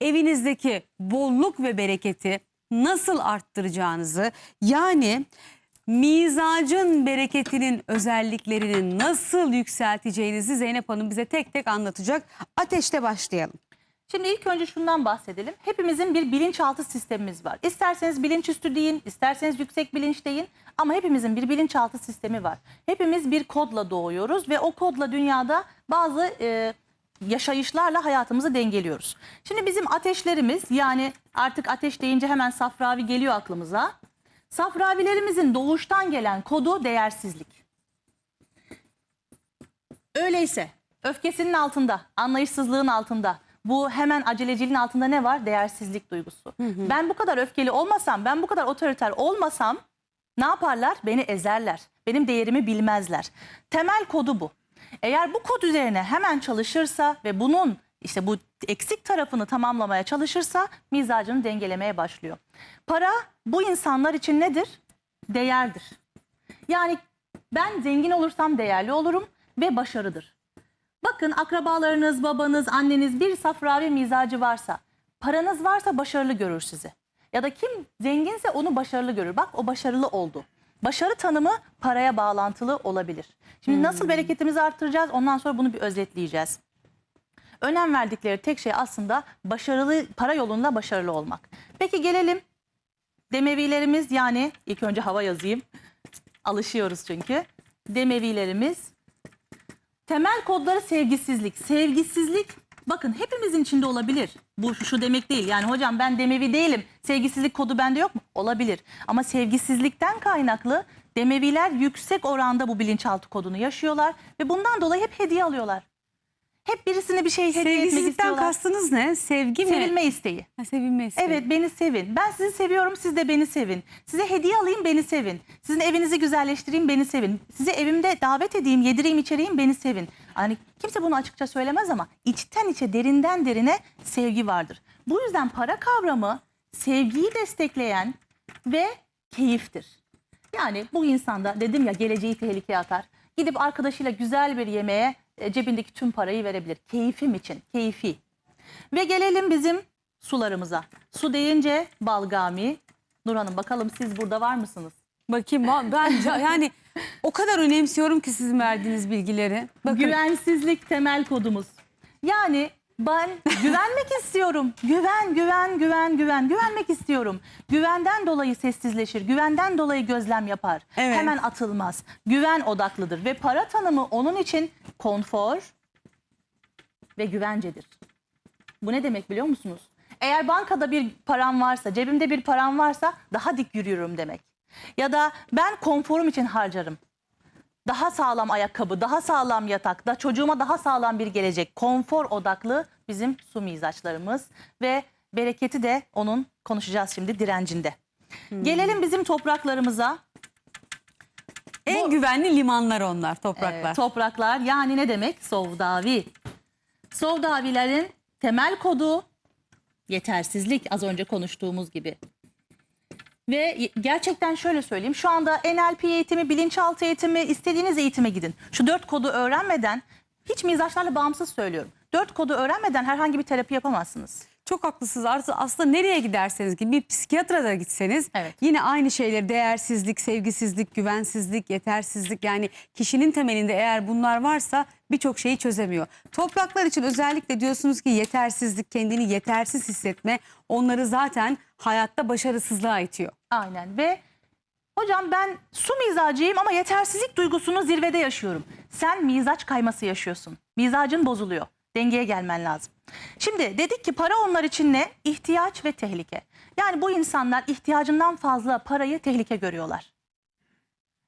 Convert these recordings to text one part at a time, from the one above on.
evinizdeki bolluk ve bereketi nasıl arttıracağınızı yani mizacın bereketinin özelliklerini nasıl yükselteceğinizi Zeynep Hanım bize tek tek anlatacak. Ateşte başlayalım. Şimdi ilk önce şundan bahsedelim. Hepimizin bir bilinçaltı sistemimiz var. İsterseniz bilinçüstü deyin, isterseniz yüksek bilinç deyin ama hepimizin bir bilinçaltı sistemi var. Hepimiz bir kodla doğuyoruz ve o kodla dünyada bazı e, yaşayışlarla hayatımızı dengeliyoruz. Şimdi bizim ateşlerimiz yani artık ateş deyince hemen safravi geliyor aklımıza. Safravilerimizin doğuştan gelen kodu değersizlik. Öyleyse öfkesinin altında, anlayışsızlığın altında, bu hemen aceleciliğin altında ne var? Değersizlik duygusu. Ben bu kadar öfkeli olmasam, ben bu kadar otoriter olmasam ne yaparlar? Beni ezerler. Benim değerimi bilmezler. Temel kodu bu. Eğer bu kod üzerine hemen çalışırsa ve bunun işte bu eksik tarafını tamamlamaya çalışırsa mizacını dengelemeye başlıyor. Para bu insanlar için nedir? Değerdir. Yani ben zengin olursam değerli olurum ve başarıdır. Bakın akrabalarınız, babanız, anneniz bir safravi mizacı varsa, paranız varsa başarılı görür sizi. Ya da kim zenginse onu başarılı görür. Bak o başarılı oldu. Başarı tanımı paraya bağlantılı olabilir. Şimdi nasıl bereketimizi arttıracağız? Ondan sonra bunu bir özetleyeceğiz. Önem verdikleri tek şey aslında başarılı para yolunda başarılı olmak. Peki gelelim Demevilerimiz yani ilk önce hava yazayım. Alışıyoruz çünkü. Demevilerimiz temel kodları sevgisizlik. Sevgisizlik bakın hepimizin içinde olabilir. Bu şu demek değil. Yani hocam ben demevi değilim. Sevgisizlik kodu bende yok mu? Olabilir. Ama sevgisizlikten kaynaklı demeviler yüksek oranda bu bilinçaltı kodunu yaşıyorlar ve bundan dolayı hep hediye alıyorlar. Hep birisine bir şey hediye etmek Sevgisizlikten istiyorlar. kastınız ne? Sevgi mi? Sevilme isteği. Ha, sevilme isteği. Evet beni sevin. Ben sizi seviyorum siz de beni sevin. Size hediye alayım beni sevin. Sizin evinizi güzelleştireyim beni sevin. Sizi evimde davet edeyim yedireyim içereyim beni sevin. Hani kimse bunu açıkça söylemez ama içten içe derinden derine sevgi vardır. Bu yüzden para kavramı sevgiyi destekleyen ve keyiftir. Yani bu insanda dedim ya geleceği tehlikeye atar. Gidip arkadaşıyla güzel bir yemeğe e, cebindeki tüm parayı verebilir. Keyfim için, keyfi. Ve gelelim bizim sularımıza. Su deyince balgami. Nur Hanım bakalım siz burada var mısınız? Bakayım ben yani o kadar önemsiyorum ki sizin verdiğiniz bilgileri. Bakın Güvensizlik temel kodumuz. Yani ben güvenmek istiyorum. Güven, güven, güven, güven. Güvenmek istiyorum. Güvenden dolayı sessizleşir. Güvenden dolayı gözlem yapar. Evet. Hemen atılmaz. Güven odaklıdır ve para tanımı onun için konfor ve güvencedir. Bu ne demek biliyor musunuz? Eğer bankada bir param varsa, cebimde bir param varsa daha dik yürüyorum demek. Ya da ben konforum için harcarım. Daha sağlam ayakkabı, daha sağlam yatak, da çocuğuma daha sağlam bir gelecek. Konfor odaklı bizim su mizaçlarımız ve bereketi de onun konuşacağız şimdi direncinde. Gelelim bizim topraklarımıza. en güvenli limanlar onlar topraklar. Ee, topraklar yani ne demek? Sovdavi. Sovdavilerin temel kodu yetersizlik az önce konuştuğumuz gibi. Ve gerçekten şöyle söyleyeyim. Şu anda NLP eğitimi, bilinçaltı eğitimi, istediğiniz eğitime gidin. Şu dört kodu öğrenmeden, hiç mizaçlarla bağımsız söylüyorum. Dört kodu öğrenmeden herhangi bir terapi yapamazsınız. Çok haklısınız. Artık aslında nereye giderseniz gidin bir psikiyatra da gitseniz Evet. yine aynı şeyleri değersizlik, sevgisizlik, güvensizlik, yetersizlik yani kişinin temelinde eğer bunlar varsa birçok şeyi çözemiyor. Topraklar için özellikle diyorsunuz ki yetersizlik, kendini yetersiz hissetme onları zaten hayatta başarısızlığa itiyor. Aynen ve hocam ben su mizacıyım ama yetersizlik duygusunu zirvede yaşıyorum. Sen mizaç kayması yaşıyorsun. Mizacın bozuluyor. Dengeye gelmen lazım. Şimdi dedik ki para onlar için ne? İhtiyaç ve tehlike. Yani bu insanlar ihtiyacından fazla parayı tehlike görüyorlar.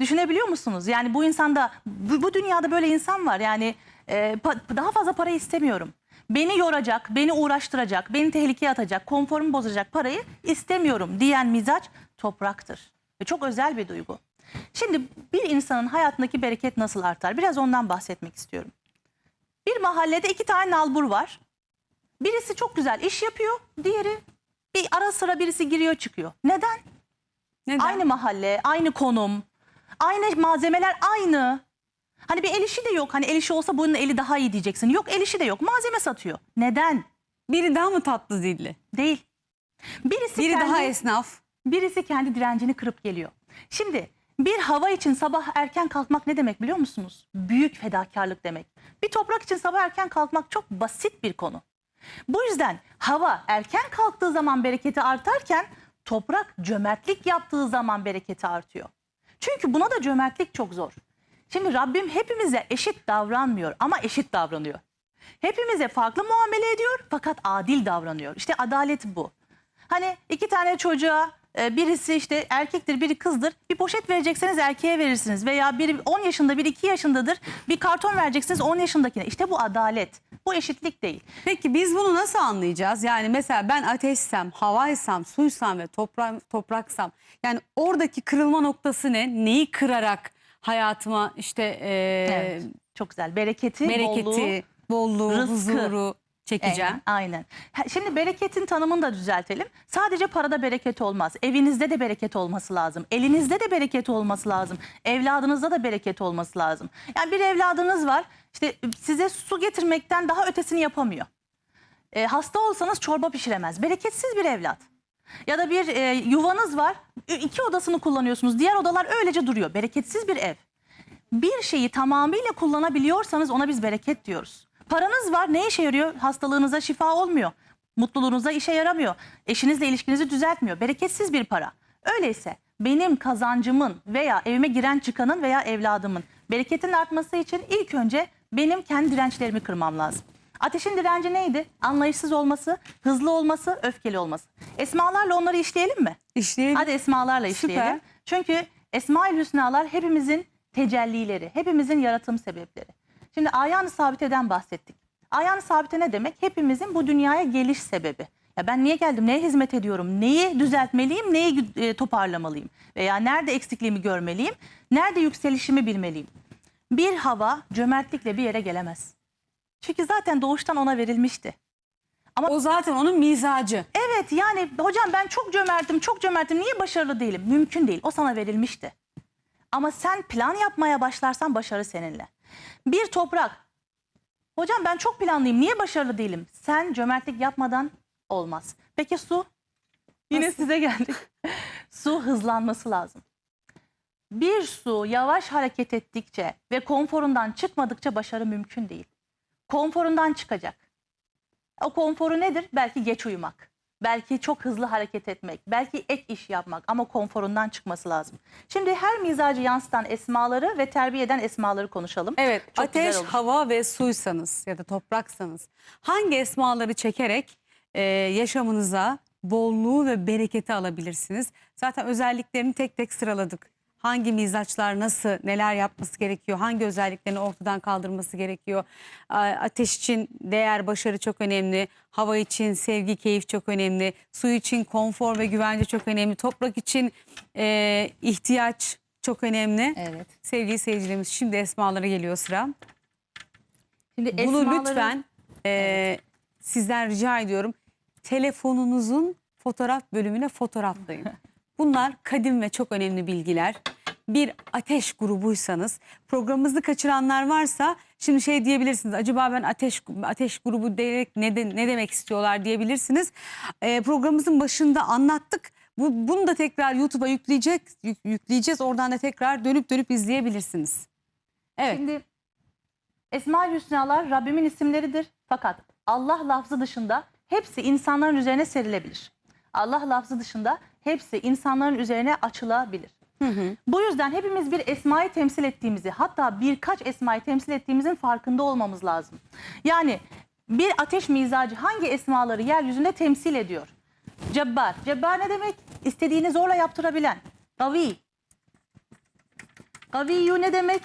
Düşünebiliyor musunuz? Yani bu insanda, bu, dünyada böyle insan var. Yani e, daha fazla para istemiyorum. Beni yoracak, beni uğraştıracak, beni tehlikeye atacak, konforumu bozacak parayı istemiyorum diyen mizaç topraktır. Ve çok özel bir duygu. Şimdi bir insanın hayatındaki bereket nasıl artar? Biraz ondan bahsetmek istiyorum. Bir mahallede iki tane nalbur var. Birisi çok güzel iş yapıyor, diğeri bir ara sıra birisi giriyor çıkıyor. Neden? Neden? Aynı mahalle, aynı konum, aynı malzemeler aynı. Hani bir el işi de yok. Hani el işi olsa bunun eli daha iyi diyeceksin. Yok el işi de yok. Malzeme satıyor. Neden? Biri daha mı tatlı dilli? Değil. Birisi Biri kendi, daha esnaf. birisi kendi direncini kırıp geliyor. Şimdi bir hava için sabah erken kalkmak ne demek biliyor musunuz? Büyük fedakarlık demek. Bir toprak için sabah erken kalkmak çok basit bir konu. Bu yüzden hava erken kalktığı zaman bereketi artarken toprak cömertlik yaptığı zaman bereketi artıyor. Çünkü buna da cömertlik çok zor. Şimdi Rabbim hepimize eşit davranmıyor ama eşit davranıyor. Hepimize farklı muamele ediyor fakat adil davranıyor. İşte adalet bu. Hani iki tane çocuğa e, birisi işte erkektir biri kızdır bir poşet verecekseniz erkeğe verirsiniz veya biri 10 yaşında biri 2 yaşındadır bir karton vereceksiniz 10 yaşındakine. İşte bu adalet bu eşitlik değil. Peki biz bunu nasıl anlayacağız? Yani mesela ben ateşsem, havaysam, suysam ve topra topraksam yani oradaki kırılma noktası ne? Neyi kırarak hayatıma işte e, Evet, çok güzel bereketi, bereketi, bolluğu, bolluğu, rızkı. huzuru çekeceğim. Aynen, aynen. Şimdi bereketin tanımını da düzeltelim. Sadece parada bereket olmaz. Evinizde de bereket olması lazım. Elinizde de bereket olması lazım. Evladınızda da bereket olması lazım. Yani bir evladınız var. işte size su getirmekten daha ötesini yapamıyor. E, hasta olsanız çorba pişiremez. Bereketsiz bir evlat. Ya da bir e, yuvanız var. iki odasını kullanıyorsunuz. Diğer odalar öylece duruyor. Bereketsiz bir ev bir şeyi tamamıyla kullanabiliyorsanız ona biz bereket diyoruz. Paranız var ne işe yarıyor? Hastalığınıza şifa olmuyor. Mutluluğunuza işe yaramıyor. Eşinizle ilişkinizi düzeltmiyor. Bereketsiz bir para. Öyleyse benim kazancımın veya evime giren çıkanın veya evladımın bereketin artması için ilk önce benim kendi dirençlerimi kırmam lazım. Ateşin direnci neydi? Anlayışsız olması, hızlı olması, öfkeli olması. Esmalarla onları işleyelim mi? İşleyelim. Hadi esmalarla Süper. işleyelim. Çünkü Esma-ül Hüsnalar hepimizin tecellileri, hepimizin yaratım sebepleri. Şimdi ayağını sabiteden bahsettik. Ayağını sabite ne demek? Hepimizin bu dünyaya geliş sebebi. Ya ben niye geldim, neye hizmet ediyorum, neyi düzeltmeliyim, neyi e, toparlamalıyım? Veya nerede eksikliğimi görmeliyim, nerede yükselişimi bilmeliyim? Bir hava cömertlikle bir yere gelemez. Çünkü zaten doğuştan ona verilmişti. O zaten onun mizacı. Evet yani hocam ben çok cömertim, çok cömertim. Niye başarılı değilim? Mümkün değil. O sana verilmişti. Ama sen plan yapmaya başlarsan başarı seninle. Bir toprak. Hocam ben çok planlıyım. Niye başarılı değilim? Sen cömertlik yapmadan olmaz. Peki su? Yine Nasıl? size geldik. su hızlanması lazım. Bir su yavaş hareket ettikçe ve konforundan çıkmadıkça başarı mümkün değil. Konforundan çıkacak. O konforu nedir? Belki geç uyumak. Belki çok hızlı hareket etmek. Belki ek iş yapmak ama konforundan çıkması lazım. Şimdi her mizacı yansıtan esmaları ve terbiye eden esmaları konuşalım. Evet Çok ateş, hava ve suysanız ya da topraksanız hangi esmaları çekerek e, yaşamınıza bolluğu ve bereketi alabilirsiniz? Zaten özelliklerini tek tek sıraladık. Hangi mizaçlar nasıl, neler yapması gerekiyor, hangi özelliklerini ortadan kaldırması gerekiyor. Ateş için değer, başarı çok önemli. Hava için sevgi, keyif çok önemli. Su için konfor ve güvence çok önemli. Toprak için e, ihtiyaç çok önemli. Evet. Sevgili seyircilerimiz şimdi esmalara geliyor sıra. Şimdi Bunu esmaları- lütfen e, sizden rica ediyorum. Telefonunuzun fotoğraf bölümüne fotoğraflayın. Bunlar kadim ve çok önemli bilgiler. Bir ateş grubuysanız programımızı kaçıranlar varsa şimdi şey diyebilirsiniz. Acaba ben ateş ateş grubu diyerek ne, de- ne demek istiyorlar diyebilirsiniz. E, programımızın başında anlattık. Bu, bunu da tekrar YouTube'a yükleyecek, yük- yükleyeceğiz. Oradan da tekrar dönüp dönüp izleyebilirsiniz. Evet. Şimdi Esma-ül Hüsnalar Rabbimin isimleridir. Fakat Allah lafzı dışında hepsi insanların üzerine serilebilir. Allah lafzı dışında hepsi insanların üzerine açılabilir. Bu yüzden hepimiz bir esmayı temsil ettiğimizi hatta birkaç esmayı temsil ettiğimizin farkında olmamız lazım. Yani bir ateş mizacı hangi esmaları yeryüzünde temsil ediyor? Cebbar. Cebbar ne demek? İstediğini zorla yaptırabilen. Gavi. Gaviyu ne demek?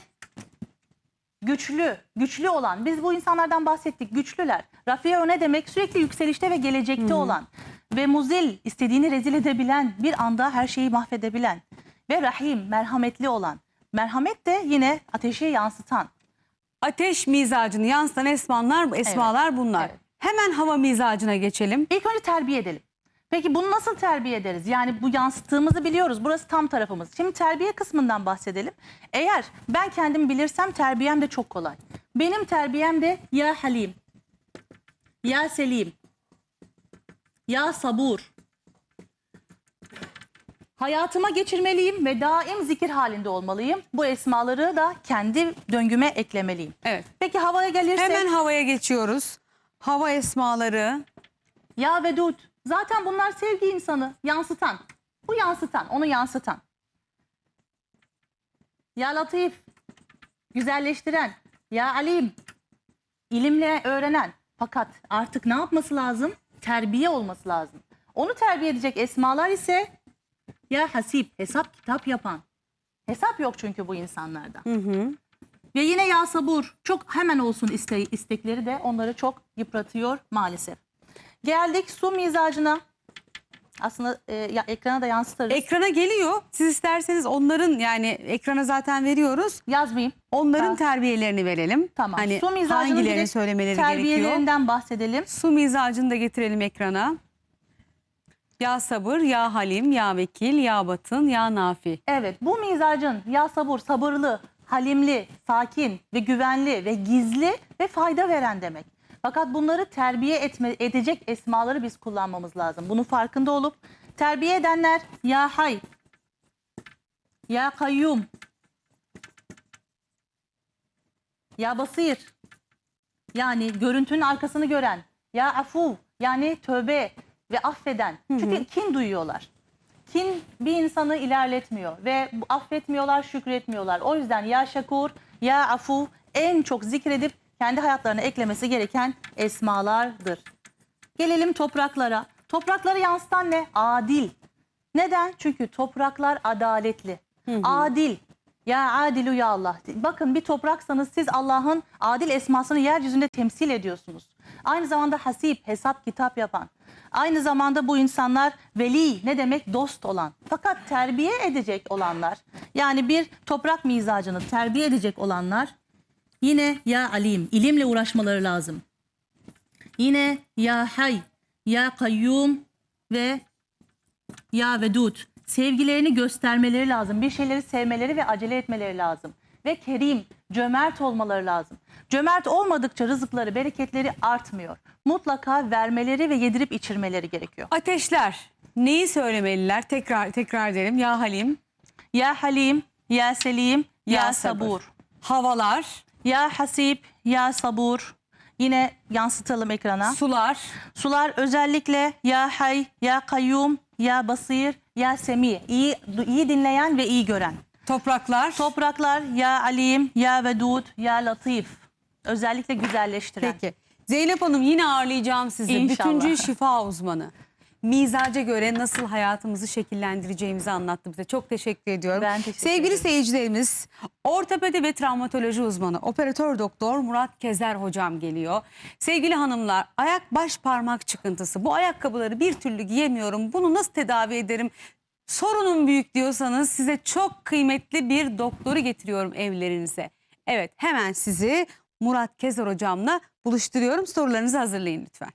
güçlü, güçlü olan. Biz bu insanlardan bahsettik. Güçlüler. Rafiyo ne demek? Sürekli yükselişte ve gelecekte olan. Ve muzil, istediğini rezil edebilen, bir anda her şeyi mahvedebilen. Ve rahim, merhametli olan. Merhamet de yine ateşe yansıtan. Ateş mizacını yansıtan esmanlar, esmalar bunlar. evet. Hemen hava mizacına geçelim. İlk önce terbiye edelim. Peki bunu nasıl terbiye ederiz? Yani bu yansıttığımızı biliyoruz. Burası tam tarafımız. Şimdi terbiye kısmından bahsedelim. Eğer ben kendim bilirsem terbiyem de çok kolay. Benim terbiyem de ya Halim, ya Selim, Ya sabur. Hayatıma geçirmeliyim ve daim zikir halinde olmalıyım. Bu esmaları da kendi döngüme eklemeliyim. Evet. Peki havaya gelirsek Hemen havaya geçiyoruz. Hava esmaları. ya vedud. Zaten bunlar sevgi insanı yansıtan. Bu yansıtan, onu yansıtan. Ya latif. Güzelleştiren. Ya alim. ilimle öğrenen. Fakat artık ne yapması lazım? Terbiye olması lazım. Onu terbiye edecek esmalar ise ya hasip, hesap kitap yapan. Hesap yok çünkü bu insanlarda. Hı hı. Ve yine ya sabur. Çok hemen olsun iste, istekleri de onları çok yıpratıyor maalesef. Geldik su mizacına. Aslında e, ya, ekrana da yansıtırız. Ekrana geliyor. Siz isterseniz onların yani ekrana zaten veriyoruz. Yazmayayım. Onların Tamam. terbiyelerini verelim. Tamam. Hani su mizacının hangilerini direkt söylemeleri gerekiyor. terbiyelerinden bahsedelim. Su mizacını da getirelim ekrana. Ya sabır, ya halim, ya vekil, ya batın, ya nafi. Evet bu mizacın ya sabır, sabırlı, halimli, sakin ve güvenli ve gizli ve fayda veren demek. Fakat bunları terbiye etme, edecek esmaları biz kullanmamız lazım. Bunun farkında olup terbiye edenler ya hay, ya kayyum, ya basir, yani görüntünün arkasını gören, ya afu, yani tövbe ve affeden. Çünkü kin duyuyorlar. Kin bir insanı ilerletmiyor ve affetmiyorlar, şükretmiyorlar. O yüzden ya şakur, ya afu en çok zikredip kendi hayatlarına eklemesi gereken esmalardır. Gelelim topraklara. Toprakları yansıtan ne? Adil. Neden? Çünkü topraklar adaletli. Adil. Ya adilu ya Allah. Bakın bir topraksanız siz Allah'ın adil esmasını yeryüzünde temsil ediyorsunuz. Aynı zamanda hasip, hesap, kitap yapan. Aynı zamanda bu insanlar veli ne demek? Dost olan. Fakat terbiye edecek olanlar yani bir toprak mizacını terbiye edecek olanlar yine ya alim, ilimle uğraşmaları lazım. Yine ya hay, ya kayyum ve ya vedud. Sevgilerini göstermeleri lazım. Bir şeyleri sevmeleri ve acele etmeleri lazım. Ve kerim, cömert olmaları lazım. Cömert olmadıkça rızıkları, bereketleri artmıyor. Mutlaka vermeleri ve yedirip içirmeleri gerekiyor. Ateşler. Neyi söylemeliler? Tekrar tekrar edelim. Ya halim, Ya halim, ya selim, ya, Ya sabır. sabur. havalar, Ya hasip, ya sabur. Yine yansıtalım ekrana. sular, Sular özellikle ya hay, ya kayyum, ya basir, ya semi. İyi, iyi dinleyen ve iyi gören. topraklar. Topraklar ya alim, ya vedud, ya latif. Özellikle güzelleştiren. Peki. Zeynep Hanım yine ağırlayacağım sizi. İnşallah. Bütüncül şifa uzmanı. Mizaca göre nasıl hayatımızı şekillendireceğimizi anlattı bize. Çok teşekkür ediyorum. Ben teşekkür Sevgili ederim. seyircilerimiz, ortopedi ve travmatoloji uzmanı, operatör doktor Murat Kezer hocam geliyor. Sevgili hanımlar, ayak baş parmak çıkıntısı. Bu ayakkabıları bir türlü giyemiyorum. Bunu nasıl tedavi ederim? Sorunum büyük diyorsanız size çok kıymetli bir doktoru getiriyorum evlerinize. Evet hemen sizi Murat Kezer hocamla buluşturuyorum. Sorularınızı hazırlayın lütfen.